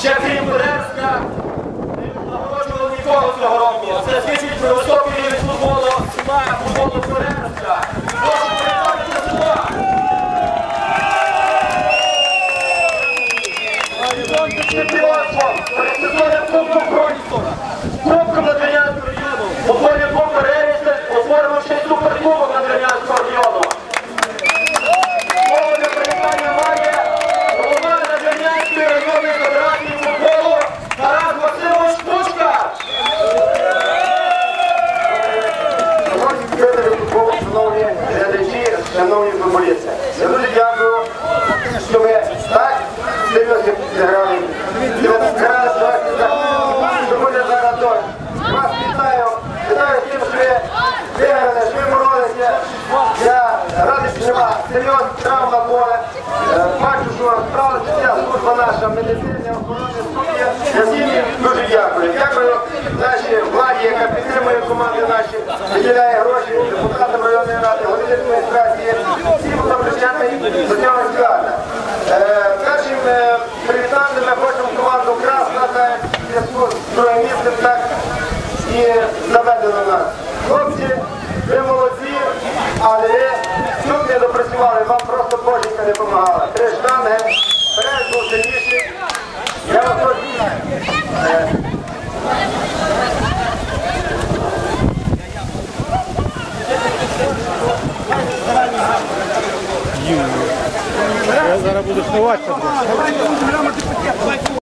Ще крім Березка, не нагороджували нікого цього року. Це свідчить про високий рівень футболу села, футболу Березка. Перед сезоном Кубку Кроністона! шановні футболісти. Я дуже дякую, що ми так серйозно зіграли. Що буде зараз дощ. Вас вітаю, вітаю тим, що ви виграли, що ви боролися. Я радий, що нема серйозна травма була. Е, бачу, що справилася вся служба наша, медицина, охорони, сім'ї. Дуже дякую. Дякую нашій владі, яка підтримує команди наші, виділяє гроші депутатам районної ради адміністрації, всім громадянам до цього свята. Першим привітанням ми хочемо команду Красна та зв'язку з другим місцем так і заведено нас. Хлопці, ви молодці, але ви тут не допрацювали, вам просто боженька не допомагала. Три штанги, перед був сильніший. Я вас прошу. Я зараз буду ховатися.